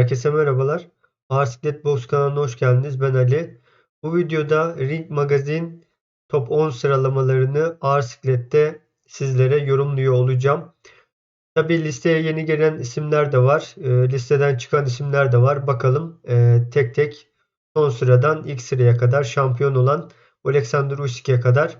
Herkese merhabalar. Ağır Siklet Box kanalına hoş geldiniz. Ben Ali. Bu videoda Ring Magazine Top 10 sıralamalarını ağır siklette sizlere yorumluyor olacağım. Tabi listeye yeni gelen isimler de var. E, listeden çıkan isimler de var. Bakalım e, tek tek son sıradan ilk sıraya kadar şampiyon olan Alexander Usyk'e kadar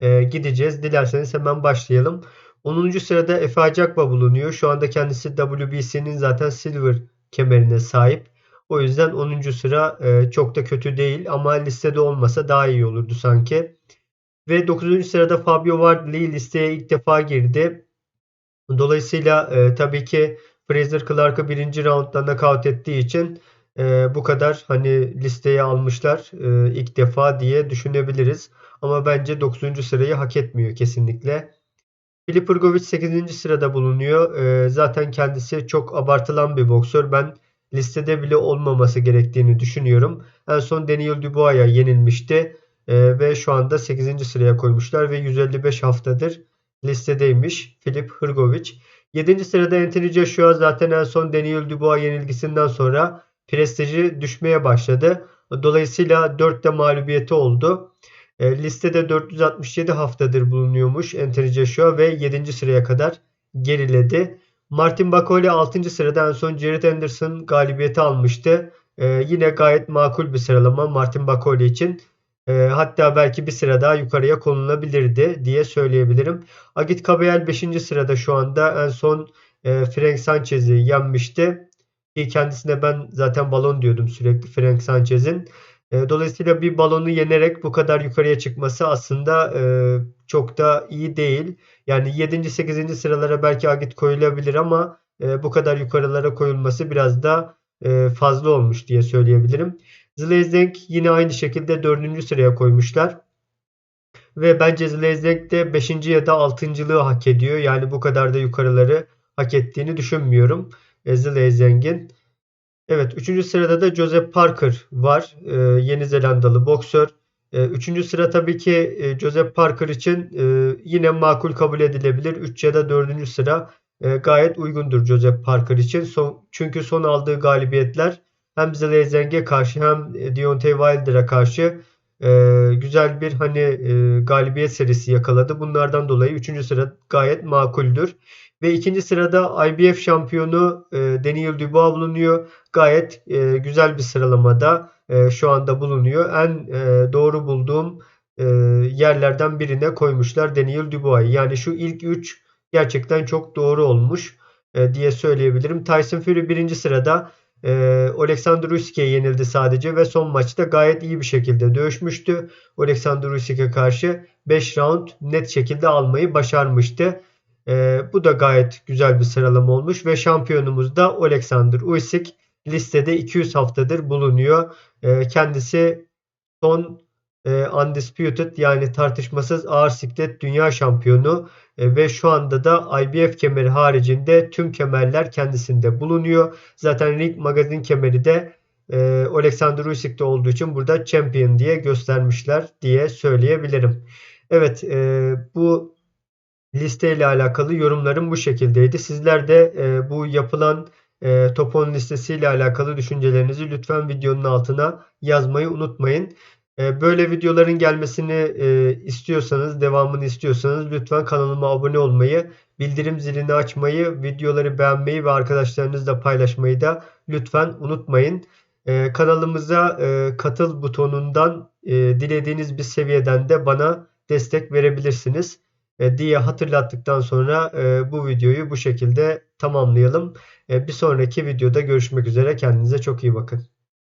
e, gideceğiz. Dilerseniz hemen başlayalım. 10. sırada Efe Acakba bulunuyor. Şu anda kendisi WBC'nin zaten Silver kemerine sahip. O yüzden 10. sıra e, çok da kötü değil ama listede olmasa daha iyi olurdu sanki. Ve 9. sırada Fabio Wardley listeye ilk defa girdi. Dolayısıyla e, tabii ki Fraser Clark'ı birinci roundda knockout ettiği için e, bu kadar hani listeye almışlar e, ilk defa diye düşünebiliriz. Ama bence 9. sırayı hak etmiyor kesinlikle. Filip Irgovic 8. sırada bulunuyor. E, zaten kendisi çok abartılan bir boksör. Ben listede bile olmaması gerektiğini düşünüyorum. En son Daniel Dubois'a yenilmişti. E, ve şu anda 8. sıraya koymuşlar ve 155 haftadır listedeymiş Filip Hrgovic. 7. sırada Anthony Joshua zaten en son Daniel Dubois yenilgisinden sonra prestiji düşmeye başladı. Dolayısıyla 4'te mağlubiyeti oldu. E, listede 467 haftadır bulunuyormuş Anthony Joshua ve 7. sıraya kadar geriledi. Martin Bakole 6. sırada en son Jared Anderson galibiyeti almıştı. E, yine gayet makul bir sıralama Martin Bakole için. E, hatta belki bir sıra daha yukarıya konulabilirdi diye söyleyebilirim. Agit Kabeyel 5. sırada şu anda en son Frank Sanchez'i yenmişti. Kendisine ben zaten balon diyordum sürekli Frank Sanchez'in. E, dolayısıyla bir balonu yenerek bu kadar yukarıya çıkması aslında e, çok da iyi değil. Yani 7. 8. sıralara belki Agit koyulabilir ama e, bu kadar yukarılara koyulması biraz da e, fazla olmuş diye söyleyebilirim. Zlezeng yine aynı şekilde 4. sıraya koymuşlar. Ve bence Zlezeng de 5. ya da 6.lığı hak ediyor. Yani bu kadar da yukarıları hak ettiğini düşünmüyorum. Zlezeng'in. Evet 3. sırada da Joseph Parker var. E, Yeni Zelandalı boksör. E, üçüncü sıra tabii ki e, Joseph Parker için e, yine makul kabul edilebilir. 3 ya da 4. sıra e, gayet uygundur Joseph Parker için. Son, çünkü son aldığı galibiyetler hem Zlezeng'e karşı hem Deontay Wilder'a karşı e, güzel bir hani e, galibiyet serisi yakaladı. Bunlardan dolayı 3. sıra gayet makuldür. Ve ikinci sırada IBF şampiyonu e, Daniel Dubois bulunuyor. Gayet e, güzel bir sıralamada e, şu anda bulunuyor. En e, doğru bulduğum yerlerden birine koymuşlar Daniel Dubois'ı. Yani şu ilk 3 gerçekten çok doğru olmuş diye söyleyebilirim. Tyson Fury birinci sırada e, Alexander Usyk'e yenildi sadece ve son maçta gayet iyi bir şekilde dövüşmüştü. Alexander Usyk'e karşı 5 round net şekilde almayı başarmıştı. E, bu da gayet güzel bir sıralama olmuş ve şampiyonumuz da Alexander Usyk listede 200 haftadır bulunuyor. E, kendisi son e, undisputed yani tartışmasız ağır siklet dünya şampiyonu ve şu anda da IBF kemeri haricinde tüm kemerler kendisinde bulunuyor. Zaten Ring Magazine kemeri de e, Alexander Usyk'te olduğu için burada champion diye göstermişler diye söyleyebilirim. Evet e, bu listeyle alakalı yorumlarım bu şekildeydi. Sizler de e, bu yapılan e, top 10 listesiyle alakalı düşüncelerinizi lütfen videonun altına yazmayı unutmayın. E, böyle videoların gelmesini e, istiyorsanız, devamını istiyorsanız lütfen kanalıma abone olmayı, bildirim zilini açmayı, videoları beğenmeyi ve arkadaşlarınızla paylaşmayı da lütfen unutmayın. E, kanalımıza e, katıl butonundan e, dilediğiniz bir seviyeden de bana destek verebilirsiniz diye hatırlattıktan sonra bu videoyu bu şekilde tamamlayalım. Bir sonraki videoda görüşmek üzere. Kendinize çok iyi bakın.